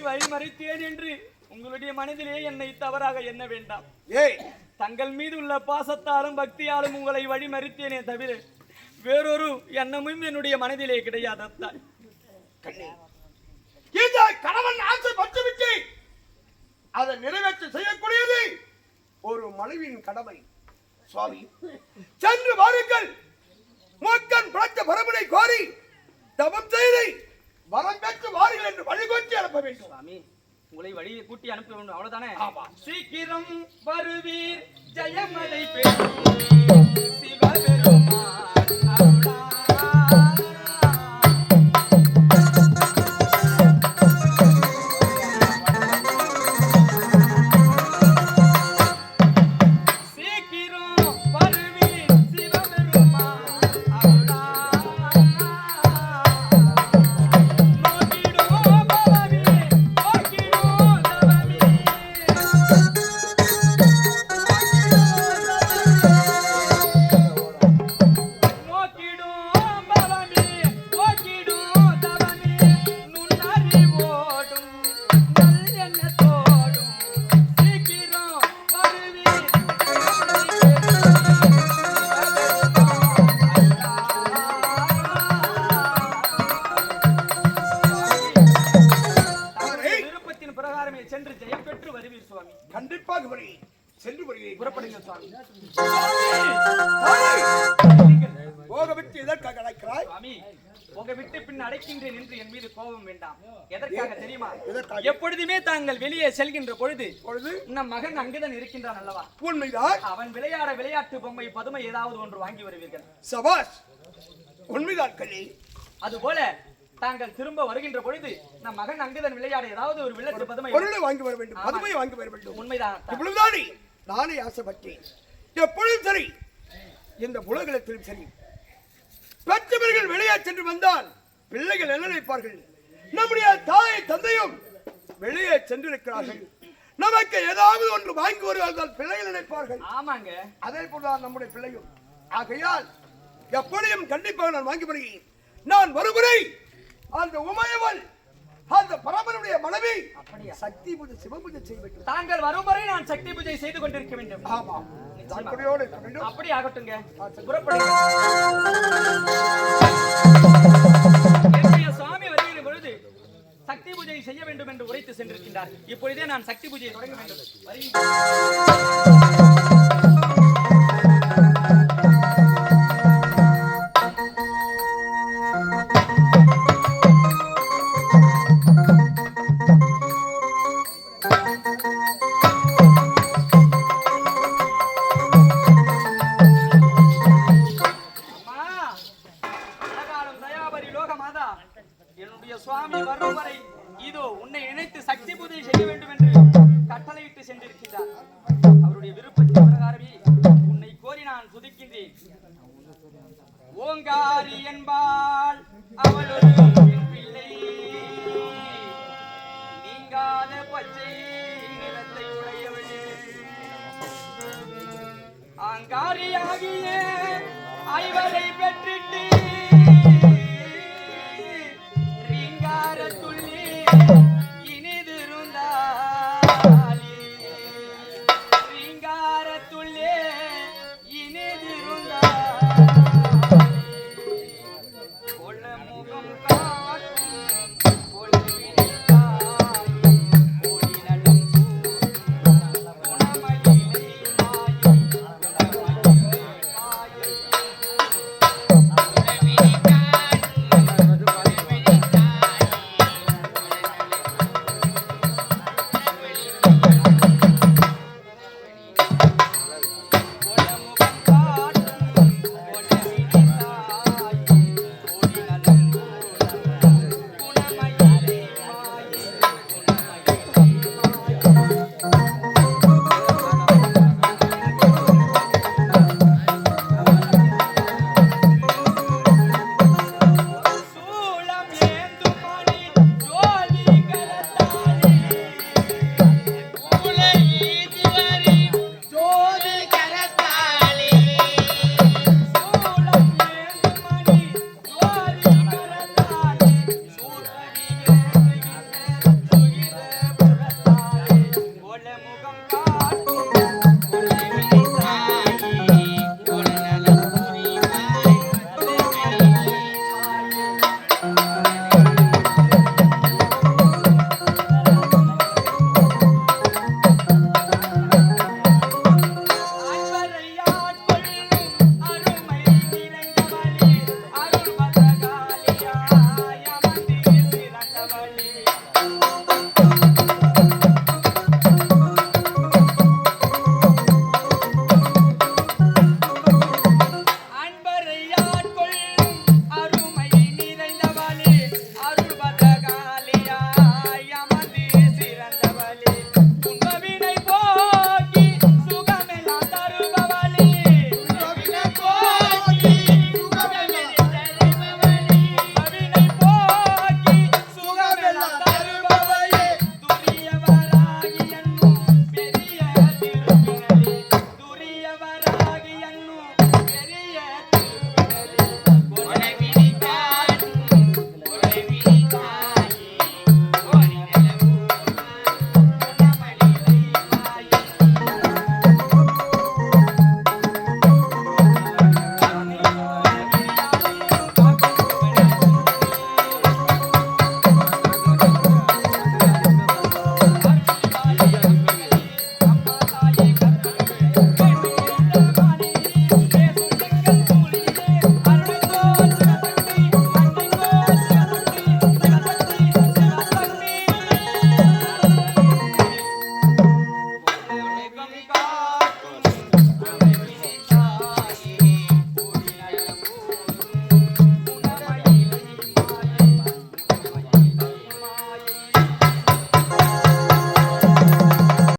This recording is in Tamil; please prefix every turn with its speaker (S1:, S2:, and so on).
S1: வழிமறித்தேன் என்று உங்களுடைய மனதிலே என்னை தவறாக எண்ண வேண்டாம்.
S2: ஏய்!
S1: தங்கள் மீது உள்ள பாசத்தாலும் பக்தியாலும் உங்களை வழிமறித்தேனே தவிர வேறொரு எண்ணமும் என்னுடைய மனதிலே கிடையாது அத்தான்.
S2: கண்ணே. இந்த கணவன் ஆசை பட்டுவிட்டு அதை நிறைவேற்ற செய்யக்கூடியது ஒரு மனைவியின் கடமை. சுவாமி சென்று வாருங்கள். மக்கள் பிறந்த பரம்பரை கோரி தவம் செய்து வரம் பெற்று வாருங்கள் என்று வழிகோட்டி அனுப்ப வேண்டும்.
S1: சுவாமி உங்களை வழியை கூட்டி அனுப்ப வேண்டும். அவ்வளவுதானே?
S2: ஆமா.
S1: சீக்கிரம் வருவீர். ஜெயமலை பெறும். சிவபெருமான். சுவாமி.
S2: கண்டிப்பாக வரி சென்று வருகிறேன்
S1: புறப்படுங்க சுவாமி.
S2: போக விட்டு எதற்காக அழைக்கிறாய்?
S1: சுவாமி உங்க விட்டு பின் அடைக்கின்றேன் என்று என் மீது கோபம் வேண்டாம். எதற்காக தெரியுமா? எப்பொழுதுமே தாங்கள் வெளியே செல்கின்ற பொழுது
S2: பொழுது?
S1: நம் மகன் அங்குதான் இருக்கின்றான் அல்லவா?
S2: உண்மைதான்
S1: அவன் விளையாட விளையாட்டு பொம்மை பதுமை ஏதாவது ஒன்று வாங்கி வருவீர்கள்.
S2: சபாஷ் உண்மைதான் கண்ணி
S1: அதுபோல தாங்கள் திரும்ப வருகின்ற பொழுது நம் மகன் அங்குதான் விளையாட ஏதாவது ஒரு விளையாட்டு பதுமை
S2: பொருளை வாங்கி வர வேண்டும். பதுமையை வாங்கி வர வேண்டும்.
S1: உண்மைதான்.
S2: இவ்வளவுதானே? நானே ஆசைப்பட்டேன். எப்பொழுதும் சரி. இந்த உலகத்திலும் சரி. பெற்றவர்கள் வெளியே சென்று வந்தால் பிள்ளைகள் என்ன நினைப்பார்கள்? நம்முடைய தாய் தந்தையும் வெளியே சென்றிருக்கிறார்கள். நமக்கு ஏதாவது ஒன்று வாங்கி வருவார்கள் பிள்ளைகள் நினைப்பார்கள்.
S1: ஆமாங்க.
S2: அதே போலதான் நம்முடைய பிள்ளையும். ஆகையால் எப்படியும் கண்டிப்பாக நான் வாங்கி வருகிறேன். நான் வருமுறை அந்த உமையவள் அந்த பரமனுடைய மனைவி
S1: அப்படியா?
S2: சக்தி பூஜை சிவபூஜை செய்ய
S1: தாங்கள் வரும் வரை நான் சக்தி பூஜை செய்து கொண்டிருக்க வேண்டும்.
S2: ஆமா.
S1: அப்படி ஆகட்டுங்க புறப்படுங்க. சுவாமி வருகிற பொழுது சக்தி பூஜை செய்ய வேண்டும் என்று உரைத்து சென்றிருக்கின்றார். இப்பொழுதே நான் சக்தி பூஜையை தொடங்க வேண்டும். ஓங்காரி என்பாள். அவள் ஒரு பிள்ளை. நீங்காத பச்சை நிறத்தை உடையவள். அங்காரியாகிய ஐவரை பெற்றிட்டு ரீங்கார துள்ளி Yeah.